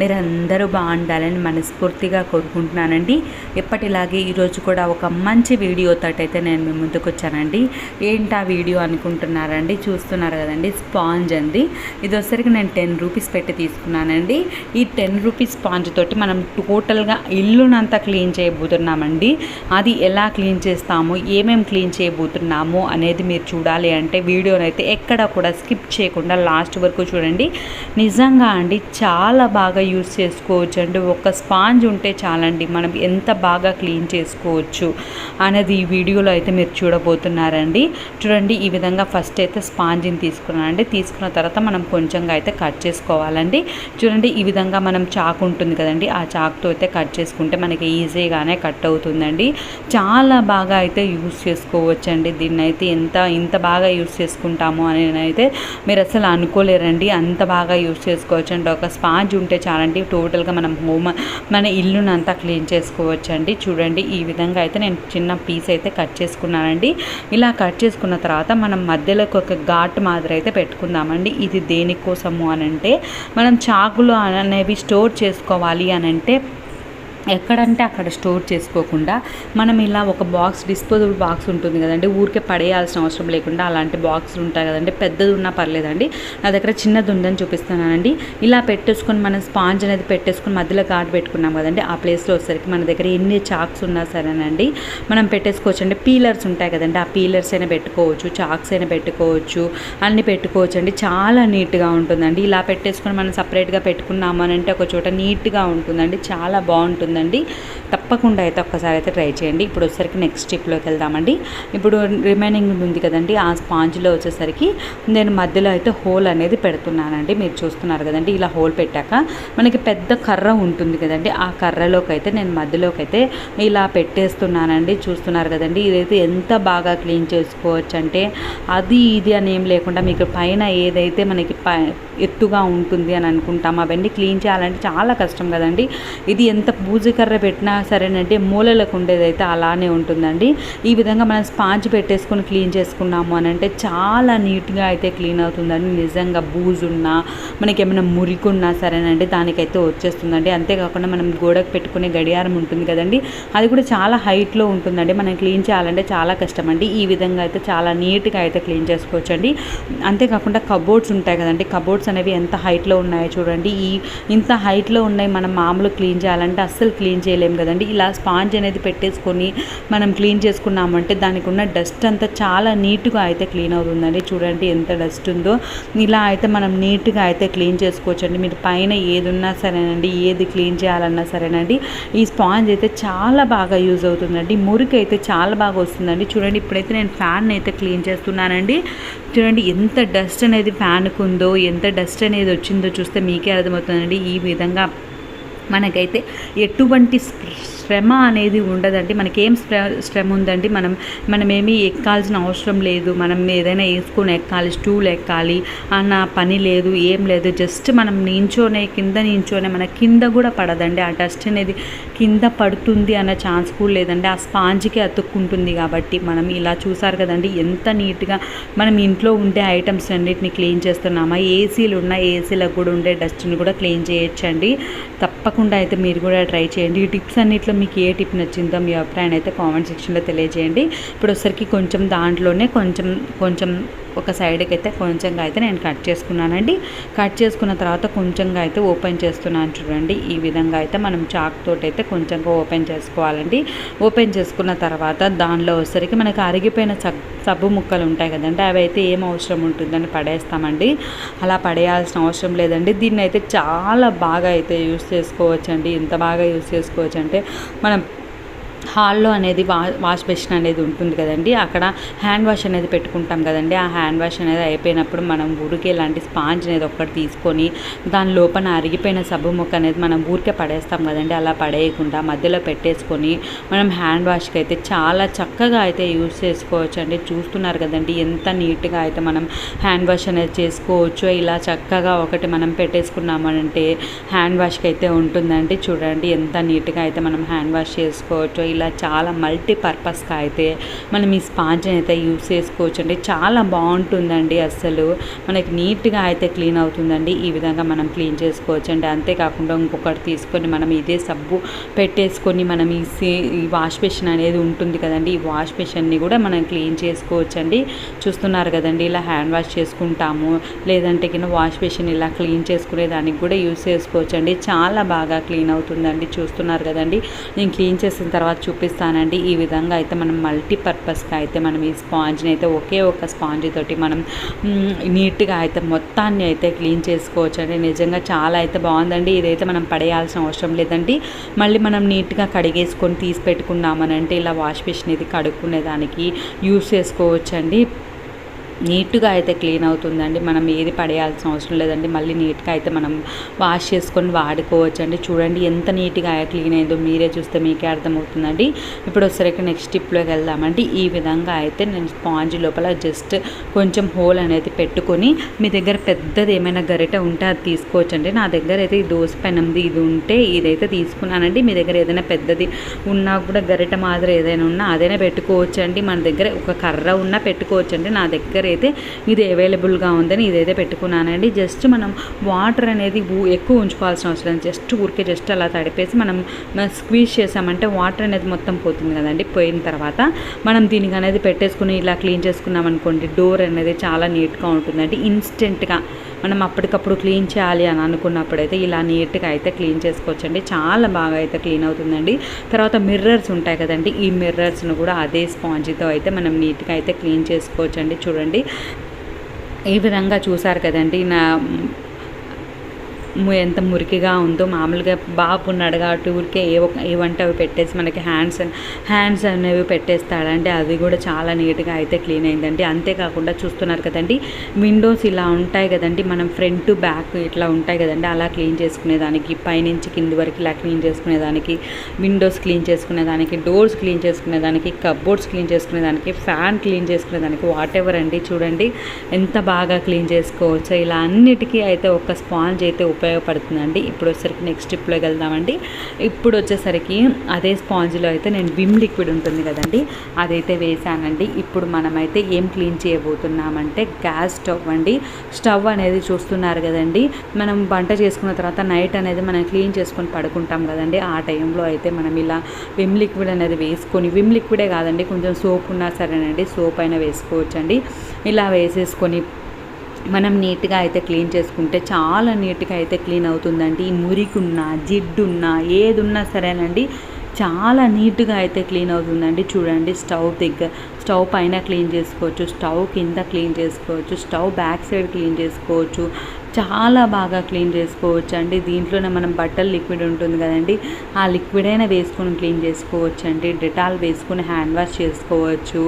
మీరు అందరూ బాగుండాలని మనస్ఫూర్తిగా కోరుకుంటున్నానండి. ఎప్పటిలాగే ఈరోజు కూడా ఒక మంచి వీడియో తోటైతే నేను మీ ముందుకు వచ్చానండి ఏంటి ఆ వీడియో అనుకుంటున్నారండి? చూస్తున్నారు కదండి స్పాంజ్ అండి. ఇది వచ్చరికి నేను టెన్ రూపీస్ పెట్టి తీసుకున్నానండి. ఈ టెన్ రూపీస్ స్పాంజ్ తోటి మనం టోటల్గా ఇల్లునంతా క్లీన్ చేయబోతున్నామండి. అది ఎలా క్లీన్ చేస్తాము ఏమేమి క్లీన్ చేయబోతున్నాము అనేది మీరు చూడాలి అంటే వీడియోని అయితే ఎక్కడ కూడా స్కిప్ చేయకుండా లాస్ట్ వరకు చూడండి. నిజంగా అండి చాలా బాగా యూస్ చేసుకోవచ్చు. అండి ఒక స్పాంజ్ ఉంటే చాలండి. మనం ఎంత బాగా క్లీన్ చేసుకోవచ్చు అనేది ఈ వీడియోలో అయితే మీరు చూడబోతున్నారండి. చూడండి ఈ విధంగా ఫస్ట్ అయితే స్పాంజిని తీసుకున్నానండి. తీసుకున్న తర్వాత మనం కొంచెంగా అయితే కట్ చేసుకోవాలండి. చూడండి ఈ విధంగా మనం చాకు ఉంటుంది కదండి ఆ చాకుతో అయితే కట్ చేసుకుంటే మనకి ఈజీగానే కట్ అవుతుందండి. చాలా బాగా అయితే యూస్ చేసుకోవచ్చండి. దీన్ని అయితే ఎంత ఇంత బాగా యూస్ చేసుకుంటాము అని అయితే మీరు అసలు అనుకోలేరండి. అంత బాగా యూస్ చేసుకోవచ్చు అండి ఒక స్పాంజ్ ఉంటే చాలండి టోటల్గా మనం హోమ్ మన ఇల్లునంతా క్లీన్ చేసుకోవచ్చు అండి చూడండి ఈ విధంగా అయితే నేను చిన్న పీస్ అయితే కట్ చేసుకున్నానండి. ఇలా కట్ చేసుకున్న తర్వాత మనం మధ్యలోకి ఒక ఘాట్ మాదిరి అయితే పెట్టుకుందామండి. ఇది దేనికోసము అని అంటే మనం చాకులు అనేవి స్టోర్ చేసుకోవాలి అని అంటే ఎక్కడంటే అక్కడ స్టోర్ చేసుకోకుండా మనం ఇలా ఒక బాక్స్ డిస్పోజబుల్ బాక్స్ ఉంటుంది కదండి. ఊరికే పడేయాల్సిన అవసరం లేకుండా అలాంటి బాక్సులు ఉంటాయి కదండి. పెద్దది ఉన్నా పర్లేదండి. నా దగ్గర చిన్నది ఉందని చూపిస్తున్నానండి. ఇలా పెట్టేసుకొని మనం స్పాంజ్ అనేది పెట్టేసుకొని మధ్యలో ఘాట్ పెట్టుకున్నాం కదండి. ఆ ప్లేస్లో వచ్చేసరికి మన దగ్గర ఎన్ని చాక్స్ ఉన్నా సరేనండి. మనం పెట్టేసుకోవచ్చు అండి పీలర్స్ ఉంటాయి కదండి. ఆ పీలర్స్ అయినా పెట్టుకోవచ్చు చాక్స్ అయినా పెట్టుకోవచ్చు అన్నీ పెట్టుకోవచ్చు అండి. చాలా నీట్గా ఉంటుందండి. ఇలా పెట్టేసుకొని మనం సపరేట్గా పెట్టుకున్నామని అంటే ఒక చోట నీట్గా ఉంటుందండి. చాలా బాగుంటుంది ఉంటుందండి. తప్పకుండా అయితే ఒక్కసారి అయితే ట్రై చేయండి. ఇప్పుడు వచ్చేసరికి నెక్స్ట్ స్టెప్లోకి వెళ్దామండి. ఇప్పుడు రిమైనింగ్ ఉంది కదండి ఆ స్పాంజ్లో వచ్చేసరికి నేను మధ్యలో అయితే హోల్ అనేది పెడుతున్నానండి. మీరు చూస్తున్నారు కదండి ఇలా హోల్ పెట్టాక మనకి పెద్ద కర్ర ఉంటుంది కదండి ఆ కర్రలోకి అయితే నేను మధ్యలోకి అయితే ఇలా పెట్టేస్తున్నానండి. చూస్తున్నారు కదండి ఇదైతే ఎంత బాగా క్లీన్ చేసుకోవచ్చు అంటే అది ఇది అని ఏం లేకుండా మీకు పైన ఏదైతే మనకి ఎత్తుగా ఉంటుంది అని అనుకుంటాం అవన్నీ క్లీన్ చేయాలంటే చాలా కష్టం కదండి. ఇది ఎంత బూజు కర్ర పెట్టినా సరేనంటే మూలలకు ఉండేదైతే అలానే ఉంటుందండి. ఈ విధంగా మనం స్పాంజ్ పెట్టేసుకొని క్లీన్ చేసుకున్నాము అని అంటే చాలా నీట్గా అయితే క్లీన్ అవుతుందండి. నిజంగా బూజు ఉన్నా మనకి ఏమైనా మురికున్నా సరేనండి దానికైతే వచ్చేస్తుందండి. అంతేకాకుండా మనం గోడకు పెట్టుకునే గడియారం ఉంటుంది కదండి అది కూడా చాలా హైట్లో ఉంటుందండి. మనం క్లీన్ చేయాలంటే చాలా కష్టం అండి ఈ విధంగా అయితే చాలా నీట్గా అయితే క్లీన్ చేసుకోవచ్చు అండి అంతేకాకుండా కబోర్డ్స్ ఉంటాయి కదండి కబోర్డ్స్ అనేవి ఎంత హైట్లో ఉన్నాయో చూడండి. ఈ ఇంత హైట్లో ఉన్నాయి మనం మామూలు క్లీన్ చేయాలంటే అస్సలు క్లీన్ చేయలేము కదండి. ఇలా స్పాంజ్ అనేది పెట్టేసుకొని మనం క్లీన్ చేసుకున్నామంటే దానికి ఉన్న డస్ట్ అంతా చాలా నీట్గా అయితే క్లీన్ అవుతుందండి. చూడండి ఎంత డస్ట్ ఉందో. ఇలా అయితే మనం నీట్గా అయితే క్లీన్ చేసుకోవచ్చు అండి మీరు పైన ఏది ఉన్నా సరేనండి ఏది క్లీన్ చేయాలన్నా సరేనండి. ఈ స్పాంజ్ అయితే చాలా బాగా యూజ్ అవుతుందండి. మురికి అయితే చాలా బాగా వస్తుందండి. చూడండి ఇప్పుడైతే నేను ఫ్యాన్ అయితే క్లీన్ చేస్తున్నానండి. చూడండి ఎంత డస్ట్ అనేది ఫ్యాన్కు ఉందో ఎంత డస్ట్ అనేది వచ్చిందో చూస్తే మీకే అర్థమవుతుందండి. ఈ విధంగా మనకైతే ఎటువంటి శ్రమ అనేది ఉండదండి. మనకేం శ్రమ ఉందండి? మనం మనమేమి ఎక్కాల్సిన అవసరం లేదు. మనం ఏదైనా వేసుకొని ఎక్కాలి స్టూల్ ఎక్కాలి అన్న పని లేదు ఏం లేదు. జస్ట్ మనం నించోనే కింద నించోనే మన కింద కూడా పడదండి. ఆ డస్ట్ అనేది కింద పడుతుంది అన్న ఛాన్స్ కూడా లేదండి. ఆ స్పాంజ్కే అతుక్కుంటుంది కాబట్టి మనం ఇలా చూసారు కదండి ఎంత నీట్గా మనం ఇంట్లో ఉండే ఐటమ్స్ అన్నిటిని క్లీన్ చేస్తున్నామా? ఏసీలు ఉన్న ఏసీలకు కూడా ఉండే డస్ట్ని కూడా క్లీన్ చేయొచ్చండి. తప్పకుండా అయితే మీరు కూడా ట్రై చేయండి. ఈ టిప్స్ అన్నిట్లో మీకు ఏ టిప్ నచ్చిందో మీ అభిప్రాయం అయితే కామెంట్ సెక్షన్లో తెలియజేయండి. ఇప్పుడు ఒకసారికి కొంచెం దాంట్లోనే కొంచెం కొంచెం ఒక సైడ్కి అయితే కొంచెంగా అయితే నేను కట్ చేసుకున్నానండి. కట్ చేసుకున్న తర్వాత కొంచెంగా అయితే ఓపెన్ చేస్తున్నాను చూడండి. ఈ విధంగా అయితే మనం చాక్ తోటి అయితే కొంచెంగా ఓపెన్ చేసుకోవాలండి. ఓపెన్ చేసుకున్న తర్వాత దానిలో వచ్చరికి మనకి అరిగిపోయిన సబ్బు ముక్కలు ఉంటాయి కదండి అవి అయితే ఏం అవసరం ఉంటుందని పడేస్తామండి. అలా పడేయాల్సిన అవసరం లేదండి. దీన్ని అయితే చాలా బాగా అయితే యూస్ చేసుకోవచ్చండి. ఎంత బాగా యూస్ చేసుకోవచ్చు అంటే మనం హాల్లో అనేది వా వాష్ బేసిన్ అనేది ఉంటుంది కదండి. అక్కడ హ్యాండ్ వాష్ అనేది పెట్టుకుంటాం కదండి. ఆ హ్యాండ్ వాష్ అనేది అయిపోయినప్పుడు మనం ఊరికే ఇలాంటి స్పాంజ్ అనేది ఒక్కటి తీసుకొని దాని లోపల అరిగిపోయిన సబ్బు ముక్క అనేది మనం ఊరికే పడేస్తాం కదండి. అలా పడేయకుండా మధ్యలో పెట్టేసుకొని మనం హ్యాండ్ వాష్కి అయితే చాలా చక్కగా అయితే యూజ్ చేసుకోవచ్చు అండి చూస్తున్నారు కదండి ఎంత నీట్గా అయితే మనం హ్యాండ్ వాష్ అనేది చేసుకోవచ్చు. ఇలా చక్కగా ఒకటి మనం పెట్టేసుకున్నామంటే హ్యాండ్ వాష్కి అయితే ఉంటుందండి. చూడండి ఎంత నీట్గా అయితే మనం హ్యాండ్ వాష్ చేసుకోవచ్చు. ఇలా చాలా మల్టీపర్పస్గా అయితే మనం ఈ స్పాంజ్ని అయితే యూస్ చేసుకోవచ్చు అండి. చాలా బాగుంటుందండి అసలు మనకి నీట్గా అయితే క్లీన్ అవుతుందండి. ఈ విధంగా మనం క్లీన్ చేసుకోవచ్చు అండి. అంతేకాకుండా ఇంకొకటి తీసుకొని మనం ఇదే సబ్బు పెట్టేసుకొని మనం ఈ ఈ వాష్ బేసిన్ అనేది ఉంటుంది కదండి. ఈ వాష్ బేసిన్ని కూడా మనం క్లీన్ చేసుకోవచ్చండి చూస్తున్నారు కదండి ఇలా హ్యాండ్ వాష్ చేసుకుంటాము. లేదంటే కింద వాష్ బేసిన్ ఇలా క్లీన్ చేసుకునే దానికి కూడా యూస్ చేసుకోవచ్చండి చాలా బాగా క్లీన్ అవుతుందండి. చూస్తున్నారు కదండి. నేను క్లీన్ చేసిన తర్వాత చూపిస్తానండి. ఈ విధంగా అయితే మనం మల్టీపర్పస్గా అయితే మనం ఈ స్పాంజ్ని అయితే ఒకే ఒక స్పాంజ్ తోటి మనం నీట్గా అయితే మొత్తాన్ని అయితే క్లీన్ చేసుకోవచ్చు అండి నిజంగా చాలా అయితే బాగుందండి. ఇదైతే మనం పడేయాల్సిన అవసరం లేదండి. మళ్ళీ మనం నీట్గా కడిగేసుకొని తీసి పెట్టుకున్నామనంటే ఇలా వాష్ మిషన్ ఇది కడుక్కునే దానికి యూస్ చేసుకోవచ్చండి. నీట్గా అయితే క్లీన్ అవుతుందండి. మనం ఏది పడేయాల్సిన అవసరం లేదండి. మళ్ళీ నీట్గా అయితే మనం వాష్ చేసుకొని వాడుకోవచ్చు అండి చూడండి ఎంత నీట్గా క్లీన్ అయిందో మీరే చూస్తే మీకే అర్థమవుతుందండి. ఇప్పుడు ఒకసారి నెక్స్ట్ స్టిప్లోకి వెళ్దామండి. ఈ విధంగా అయితే నేను స్పాంజ్ లోపల జస్ట్ కొంచెం హోల్ అనేది పెట్టుకొని మీ దగ్గర పెద్దది ఏమైనా గరిట ఉంటే అది తీసుకోవచ్చు అండి నా దగ్గర అయితే ఈ దోశ పెనంది ఇది ఉంటే ఇదైతే తీసుకున్నానండి. మీ దగ్గర ఏదైనా పెద్దది ఉన్నా కూడా గరిట మాదిరి ఏదైనా ఉన్నా అదైనా పెట్టుకోవచ్చు అండి మన దగ్గర ఒక కర్ర ఉన్నా పెట్టుకోవచ్చు అండి నా దగ్గర అయితే ఇది అవైలబుల్గా ఉందని ఇదైతే పెట్టుకున్నానండి. జస్ట్ మనం వాటర్ అనేది ఎక్కువ ఉంచుకోవాల్సిన అవసరం జస్ట్ ఊరికే జస్ట్ అలా తడిపేసి మనం స్క్వీజ్ చేసామంటే వాటర్ అనేది మొత్తం పోతుంది కదండి. పోయిన తర్వాత మనం దీనికి అనేది పెట్టేసుకుని ఇలా క్లీన్ చేసుకున్నాం అనుకోండి డోర్ అనేది చాలా నీట్గా ఉంటుందండి. ఇన్స్టెంట్గా మనం అప్పటికప్పుడు క్లీన్ చేయాలి అని అనుకున్నప్పుడైతే ఇలా నీట్గా అయితే క్లీన్ చేసుకోవచ్చండి. చాలా బాగా అయితే క్లీన్ అవుతుందండి. తర్వాత మిర్రర్స్ ఉంటాయి కదండి. ఈ మిర్రర్స్ను కూడా అదే స్పాంజ్తో అయితే మనం నీట్గా అయితే క్లీన్ చేసుకోవచ్చండి. చూడండి. ఈ విధంగా చూసారు కదండి. నా ఎంత మురికిగా ఉందో మామూలుగా బాబు ఉన్నాడు కాబట్టి ఊరికే ఏ ఏ వంట అవి పెట్టేసి మనకి హ్యాండ్స్ హ్యాండ్స్ అనేవి పెట్టేస్తాడండి అది కూడా చాలా నీట్గా అయితే క్లీన్ అయిందండి. అంతేకాకుండా చూస్తున్నారు కదండి విండోస్ ఇలా ఉంటాయి కదండి. మనం ఫ్రంట్ బ్యాక్ ఇట్లా ఉంటాయి కదండి. అలా క్లీన్ చేసుకునేదానికి పైనుంచి కింది వరకు ఇలా క్లీన్ చేసుకునేదానికి విండోస్ క్లీన్ చేసుకునేదానికి డోర్స్ క్లీన్ చేసుకునేదానికి కబోర్డ్స్ క్లీన్ చేసుకునేదానికి ఫ్యాన్ క్లీన్ చేసుకునేదానికి వాట్ ఎవర్ అండి? చూడండి ఎంత బాగా క్లీన్ చేసుకోవచ్చు. ఇలా అన్నిటికీ అయితే ఒక స్పాంజ్ అయితే ఉపయోగపడుతుందండి. ఇప్పుడు వచ్చేసరికి నెక్స్ట్ స్టెప్లోకి వెళ్దామండి. ఇప్పుడు వచ్చేసరికి అదే స్పాంజ్లో అయితే నేను విమ్ లిక్విడ్ ఉంటుంది కదండి అదైతే వేసానండి. ఇప్పుడు మనమైతే ఏం క్లీన్ చేయబోతున్నామంటే గ్యాస్ స్టవ్ అండి. స్టవ్ అనేది చూస్తున్నారు కదండి మనం వంట చేసుకున్న తర్వాత నైట్ అనేది మనం క్లీన్ చేసుకొని పడుకుంటాం కదండి. ఆ టైంలో అయితే మనం ఇలా విమ్ లిక్విడ్ అనేది వేసుకొని విమ్ లిక్విడే కాదండి కొంచెం సోప్ ఉన్నా సరేనండి సోప్ అయినా వేసుకోవచ్చండి. ఇలా వేసేసుకొని మనం నీట్గా అయితే క్లీన్ చేసుకుంటే చాలా నీట్గా అయితే క్లీన్ అవుతుందండి. ఈ మురికున్నా జిడ్డున్నా ఏదున్నా ఉన్నా సరేనండి చాలా నీట్గా అయితే క్లీన్ అవుతుందండి. చూడండి స్టవ్ దగ్గర స్టవ్ పైన క్లీన్ చేసుకోవచ్చు స్టవ్ కింద క్లీన్ చేసుకోవచ్చు స్టవ్ బ్యాక్ సైడ్ క్లీన్ చేసుకోవచ్చు. చాలా బాగా క్లీన్ చేసుకోవచ్చు అండి దీంట్లోనే మనం బట్టలు లిక్విడ్ ఉంటుంది కదండి. ఆ లిక్విడ్ అయినా వేసుకొని క్లీన్ చేసుకోవచ్చు అండి డెటాల్ వేసుకొని హ్యాండ్ వాష్ చేసుకోవచ్చు.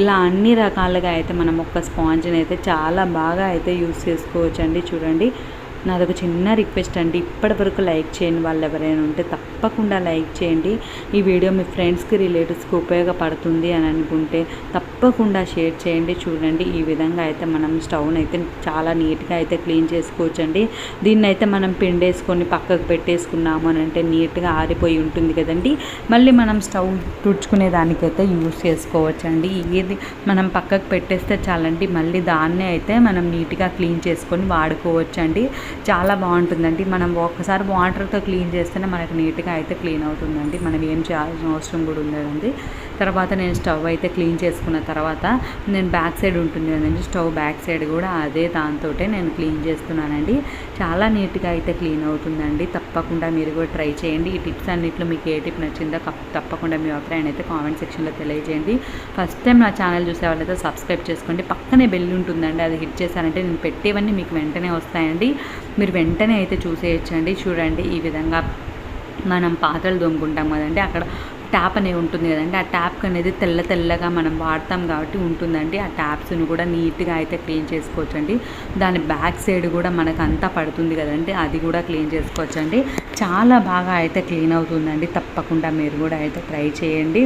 ఇలా అన్ని రకాలుగా అయితే మనం ఒక స్పాంజ్ని అయితే చాలా బాగా అయితే యూస్ చేసుకోవచ్చు అండి చూడండి. నాదొక చిన్న రిక్వెస్ట్ అండి. ఇప్పటి వరకు లైక్ చేయని వాళ్ళు ఎవరైనా ఉంటే తప్పకుండా లైక్ చేయండి. ఈ వీడియో మీ ఫ్రెండ్స్కి రిలేటివ్స్కి ఉపయోగపడుతుంది అని అనుకుంటే తప్పకుండా షేర్ చేయండి. చూడండి ఈ విధంగా అయితే మనం స్టవ్ని అయితే చాలా నీట్గా అయితే క్లీన్ చేసుకోవచ్చండి. దీన్ని అయితే మనం పిండేసుకొని పక్కకు పెట్టేసుకున్నాము అని అంటే నీట్గా ఆరిపోయి ఉంటుంది కదండి. మళ్ళీ మనం స్టవ్ తుడుచుకునే దానికైతే యూస్ చేసుకోవచ్చండి. ఏది మనం పక్కకు పెట్టేస్తే చాలండి. మళ్ళీ దాన్నే అయితే మనం నీట్గా క్లీన్ చేసుకొని వాడుకోవచ్చండి. చాలా బాగుంటుందండి. మనం ఒక్కసారి వాటర్తో క్లీన్ చేస్తేనే మనకు నీట్గా అయితే క్లీన్ అవుతుందండి. మనం ఏం చేయాల్సిన అవసరం కూడా ఉండదండి. తర్వాత నేను స్టవ్ అయితే క్లీన్ చేసుకున్న తర్వాత నేను బ్యాక్ సైడ్ ఉంటుంది కదండి స్టవ్ బ్యాక్ సైడ్ కూడా అదే దాంతో నేను క్లీన్ చేస్తున్నానండి. చాలా నీట్గా అయితే క్లీన్ అవుతుందండి. తప్పకుండా మీరు కూడా ట్రై చేయండి. ఈ టిప్స్ అన్నింటిలో మీకు ఏ టిప్ నచ్చిందో తప్పకుండా మీ అభిప్రాయం అయితే కామెంట్ సెక్షన్లో తెలియజేయండి. ఫస్ట్ టైం నా ఛానల్ చూసే వాళ్ళైతే సబ్స్క్రైబ్ చేసుకోండి. పక్కనే బెల్ ఉంటుందండి అది హిట్ చేశారంటే నేను పెట్టేవన్నీ మీకు వెంటనే వస్తాయండి. మీరు వెంటనే అయితే చూసేయచ్చండి. చూడండి ఈ విధంగా మనం పాత్రలు దొంగుకుంటాం కదండి. అక్కడ ట్యాప్ అనేది ఉంటుంది కదండి. ఆ ట్యాప్ అనేది తెల్ల తెల్లగా మనం వాడతాం కాబట్టి ఉంటుందండి. ఆ ట్యాప్స్ని కూడా నీట్గా అయితే క్లీన్ చేసుకోవచ్చండి. దాని బ్యాక్ సైడ్ కూడా మనకు అంతా పడుతుంది కదండి. అది కూడా క్లీన్ చేసుకోవచ్చండి. చాలా బాగా అయితే క్లీన్ అవుతుందండి. తప్పకుండా మీరు కూడా అయితే ట్రై చేయండి.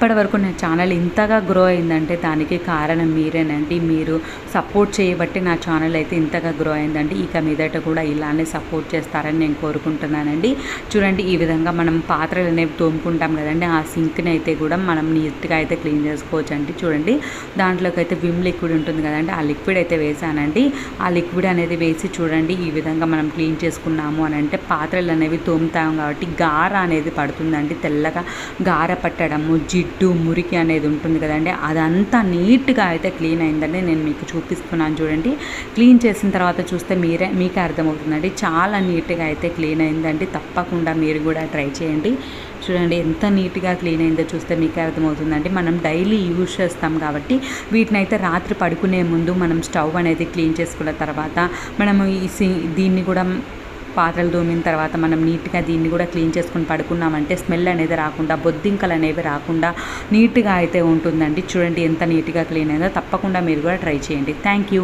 ఇప్పటి వరకు నా ఛానల్ ఇంతగా గ్రో అయిందంటే దానికి కారణం మీరేనండి. మీరు సపోర్ట్ చేయబట్టి నా ఛానల్ అయితే ఇంతగా గ్రో అయిందండి. ఇక మీదట కూడా ఇలానే సపోర్ట్ చేస్తారని నేను కోరుకుంటున్నానండి. చూడండి ఈ విధంగా మనం పాత్రలు అనేవి తోముకుంటాం కదండి. ఆ సింక్ని అయితే కూడా మనం నీట్గా అయితే క్లీన్ చేసుకోవచ్చు అండి చూడండి దాంట్లోకి అయితే విమ్ లిక్విడ్ ఉంటుంది కదండి. ఆ లిక్విడ్ అయితే వేసానండి. ఆ లిక్విడ్ అనేది వేసి చూడండి ఈ విధంగా మనం క్లీన్ చేసుకున్నాము అని అంటే పాత్రలు అనేవి తోముతాం కాబట్టి గార అనేది పడుతుందండి. తెల్లగా గార పట్టడము జిడ్డు మురికి అనేది ఉంటుంది కదండి. అదంతా నీట్గా అయితే క్లీన్ అయిందండి. నేను మీకు చూపిస్తున్నాను చూడండి. క్లీన్ చేసిన తర్వాత చూస్తే మీరే మీకే అర్థమవుతుందండి. చాలా నీట్గా అయితే క్లీన్ అయిందండి. తప్పకుండా మీరు కూడా ట్రై చేయండి. చూడండి ఎంత నీట్గా క్లీన్ అయిందో చూస్తే మీకే అర్థమవుతుందండి. మనం డైలీ యూజ్ చేస్తాం కాబట్టి వీటిని అయితే రాత్రి పడుకునే ముందు మనం స్టవ్ అనేది క్లీన్ చేసుకున్న తర్వాత మనము ఈ సి దీన్ని కూడా పాత్రలు తోమిన తర్వాత మనం నీట్గా దీన్ని కూడా క్లీన్ చేసుకుని పడుకున్నామంటే స్మెల్ అనేది రాకుండా బొద్దింకలు అనేవి రాకుండా నీట్గా అయితే ఉంటుందండి. చూడండి ఎంత నీట్గా క్లీన్ అయిందో తప్పకుండా మీరు కూడా ట్రై చేయండి. Thank you